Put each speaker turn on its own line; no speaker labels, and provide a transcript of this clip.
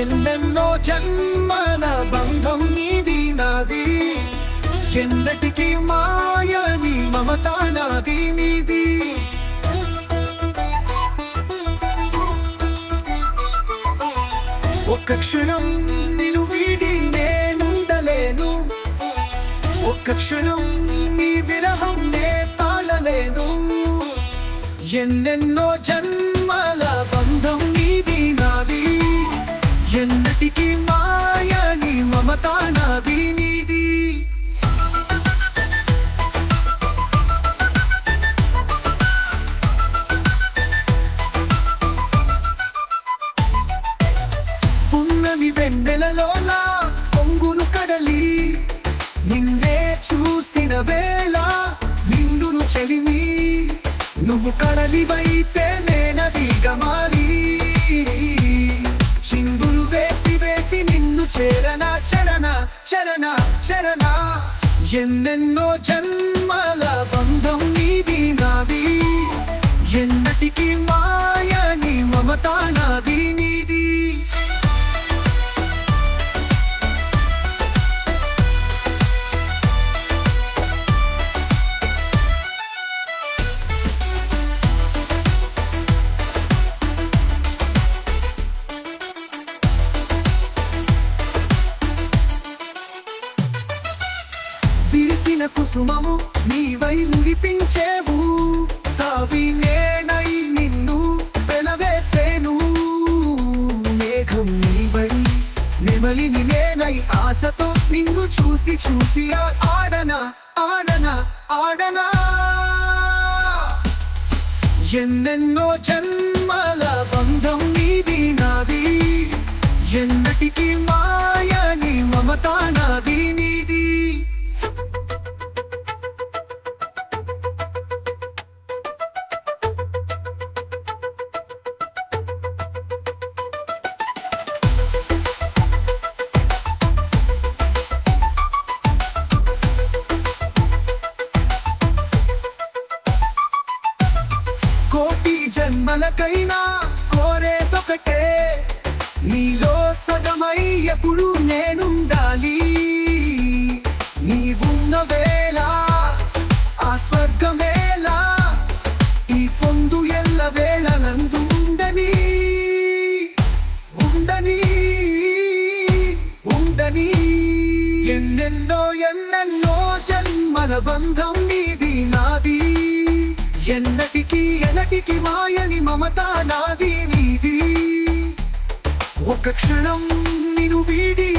ఎన్నెన్నో జన్మల బంధం నీది నాది ఎన్నటికి మాయని మమత నాది నీది ఒక్క క్షణం నిన్ను వీడి నేనుండలేను ఒక్క క్షణం నీ విరహం నే తాళలేను ఎన్నెన్నో జన్మల బంధం నీది ఎన్నటికీ మాయని మమత నాది నీది. పున్నమి వెన్నెలలోన పొంగును కడలి. నిన్నే చూసిన వేళ నిన్నును చెలిమి. నువ్వు కడలివైతేనే నిన్ను చేరన చరణ చరణ చరణ. ఎన్నెన్నో జన్మల బంధం విరిసిన కుసుమము నీవై ముగిపించేవు. తావి నేనై నిన్ను వెలవేసేను మేఘం నీవై నెమలిని నేనై ఆశతో నిన్ను చూసి చూసి ఆడన ఆడన ఆడన. ఎన్నెన్నో జన్మల బంధం మనకైనా కోరేదొకటే నీలో సగమై ఎప్పుడు నేనుండాలి. నీవున్న వేళ ఆ స్వర్గమేళ ఈ పొందు ఎల్ల వేళలందు ఉండని ఉండని ఉండని. ఎన్నెన్నో ఎన్నెన్నో జన్మల బంధం నీది నాది. ఎన్నటికీ ఎనటికి మాయని మమత నాది నీది. ఒక క్షణం నిను వీడి